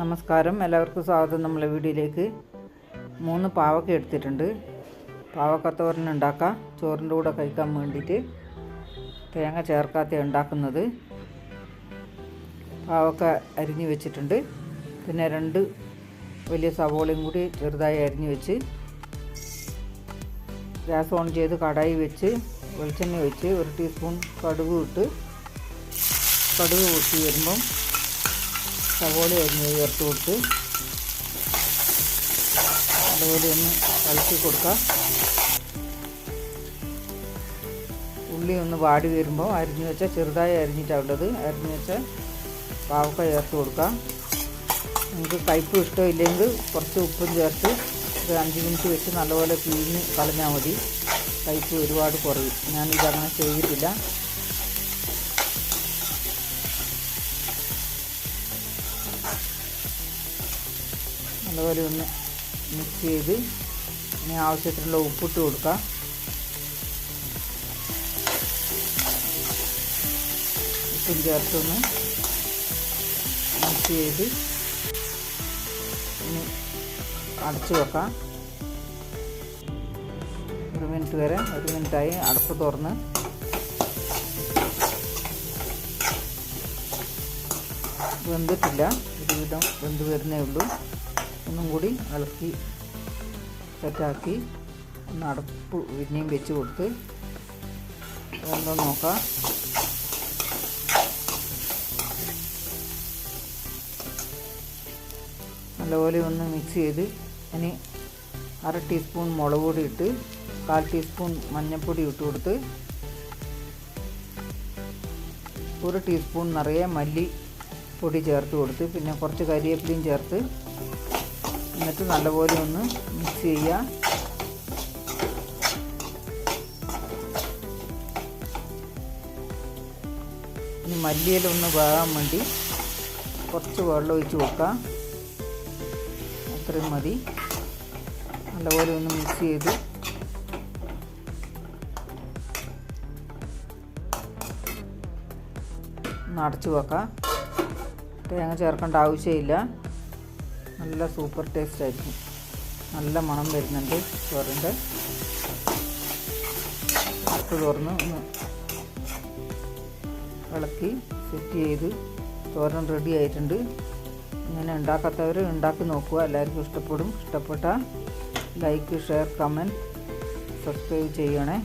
നമസ്കാരം. എല്ലാവർക്കും സ്വാഗതം നമ്മളെ വീഡിയോയിലേക്ക്. മൂന്ന് പാവക്ക എടുത്തിട്ടുണ്ട്. പാവക്ക തോരൻ ഉണ്ടാക്കാം. ചോറിന്റെ കൂടെ കഴിക്കാൻ വേണ്ടിയിട്ട് തേങ്ങ ചേർക്കാത്ത ഉണ്ടാക്കുന്നത് പാവക്ക അരിഞ്ഞു വെച്ചിട്ടുണ്ട്. പിന്നെ രണ്ട് വലിയ സവോളയും കൂടി ചെറുതായി അരിഞ്ഞു വെച്ച് ഗ്യാസ് ഓൺ ചെയ്ത് കടായി വെച്ച് വെളിച്ചെണ്ണ ഒഴിച്ച് ഒരു ടീസ്പൂൺ കടുക് ഇട്ട് കടുക് പൊട്ടി വരുമ്പം സവോള അരിഞ്ഞ് ചേർത്ത് കൊടുത്ത് അതുപോലെ ഒന്ന് ഇളക്കി കൊടുക്കാം. ഉള്ളി ഒന്ന് വാടി വരുമ്പോൾ അരിഞ്ഞ് വെച്ചാൽ ചെറുതായി അരിഞ്ഞിട്ടാണ് ഉള്ളത്. അരിഞ്ഞ് വെച്ചാൽ പാവക്ക ചേർത്ത് കൊടുക്കാം. നിങ്ങൾക്ക് കയ്പ്പ് ഇഷ്ടമില്ലെങ്കിൽ കുറച്ച് ഉപ്പും ചേർത്ത് ഒരു അഞ്ച് മിനിറ്റ് വെച്ച് നല്ലപോലെ പിഴിഞ്ഞ് കളഞ്ഞാൽ മതി. കയ്പ്പ് ഒരുപാട് കുറയും. ഞാനിതങ്ങനെ ചെയ്തിട്ടില്ല. നല്ലപോലെ ഒന്ന് മിക്സ് ചെയ്ത് ഇനി ആവശ്യത്തിനുള്ള ഉപ്പിട്ട് കൊടുക്കാം. ഉപ്പും ചേർത്തൊന്ന് മിക്സ് ചെയ്ത് ഇനി അടച്ചു വെക്കാം. ഒരു മിനിറ്റ് വരെ ഒരു മിനിറ്റായി അടപ്പ് തുറന്ന്. വെന്തിട്ടില്ല. ഒരുവിധം വെന്ത് വരുന്നേ ഉള്ളൂ. ഒന്നും കൂടി ഇളക്കി സെറ്റാക്കി ഒന്ന് അടപ്പ് പിന്നെയും വെച്ച് കൊടുത്ത് വെന്തോ നോക്കാം. നല്ലപോലെ ഒന്ന് മിക്സ് ചെയ്ത് ഇനി അര ടീസ്പൂൺ മുളക് പൊടി ഇട്ട് കാൽ ടീസ്പൂൺ മഞ്ഞൾപ്പൊടി ഇട്ട് കൊടുത്ത് ഒരു ടീസ്പൂൺ നിറയെ മല്ലി പൊടി ചേർത്ത് കൊടുത്ത് പിന്നെ കുറച്ച് കരിവേപ്പിലയും ചേർത്ത് എന്നിട്ട് നല്ലപോലെ ഒന്ന് മിക്സ് ചെയ്യുക. ഇനി മല്ലിയിലൊന്ന് വേകാൻ വേണ്ടി കുറച്ച് വെള്ളം ഒഴിച്ച് വെക്കാം അത്രയും മതി. നല്ലപോലെ ഒന്ന് മിക്സ് ചെയ്ത് അടച്ചു വെക്കാം തേങ്ങ ചേർക്കേണ്ട ആവശ്യമില്ല. നല്ല സൂപ്പർ ടേസ്റ്റ് ആയിരിക്കും. നല്ല മണം വരുന്നുണ്ട് ചോറിന്റെ. അടുത്ത് തുറന്ന് ഒന്ന് ഇളക്കി സെറ്റ് ചെയ്ത് തോരൻ റെഡി ആയിട്ടുണ്ട്. ഇങ്ങനെ ഉണ്ടാക്കാത്തവർ ഉണ്ടാക്കി നോക്കുക. എല്ലാവർക്കും ഇഷ്ടപ്പെടും. ഇഷ്ടപ്പെട്ട ലൈക്ക് ഷെയർ കമന്റ് സബ്സ്ക്രൈബ് ചെയ്യണേ.